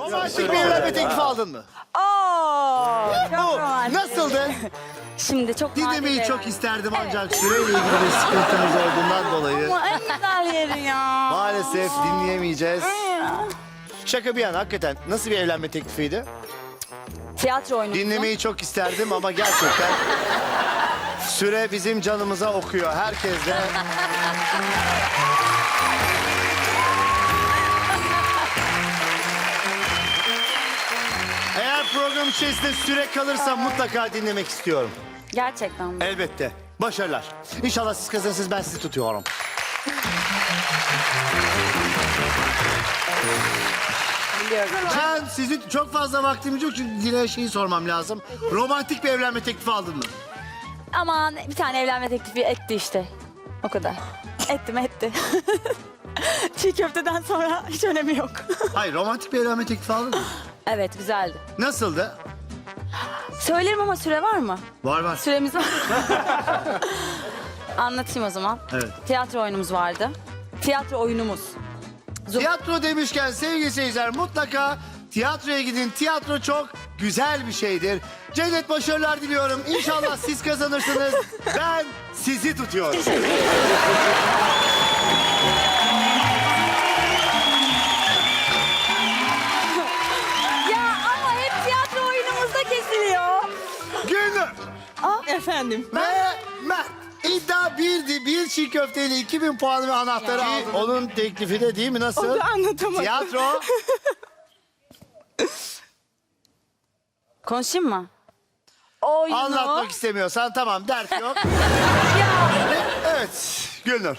Romantik bir evlenme teklifi aldın mı? Oo, çok Bu romantik. nasıldı? Şimdi çok nadir Dinlemeyi bir çok isterdim ancak süreyle ilgili bir sıkıntımız olduğundan dolayı Ama en güzel yeri ya. maalesef dinleyemeyeceğiz. Şaka bir yana hakikaten nasıl bir evlenme teklifiydi? Tiyatro oyunu. Dinlemeyi çok isterdim ama gerçekten süre bizim canımıza okuyor. Herkes de içerisinde süre kalırsa mutlaka dinlemek istiyorum. Gerçekten mi? Elbette. Başarılar. İnşallah siz kazanırsınız ben sizi tutuyorum. Biliyorum. Ben sizi çok fazla vaktimiz yok çünkü yine şeyi sormam lazım. Romantik bir evlenme teklifi aldın mı? Aman bir tane evlenme teklifi etti işte. O kadar. Etti mi etti. Çiğ köfteden sonra hiç önemi yok. Hayır romantik bir evlenme teklifi aldın mı? evet güzeldi. Nasıldı? Söylerim ama süre var mı? Var var. Süremiz var. Anlatayım o zaman. Evet. Tiyatro oyunumuz vardı. Tiyatro oyunumuz. Tiyatro demişken sevgili seyirciler mutlaka tiyatroya gidin. Tiyatro çok güzel bir şeydir. Cennet başarılar diliyorum. İnşallah siz kazanırsınız. Ben sizi tutuyorum. Efendim. ve Mert. İddia birdi. Bir çiğ köfteyle 2000 puan ve anahtarı aldı. Onun teklifi de değil mi? Nasıl? O da anlatamadım. Tiyatro. Konuşayım mı? Oyunu. Anlatmak istemiyorsan tamam dert yok. Ya, evet Gülnur.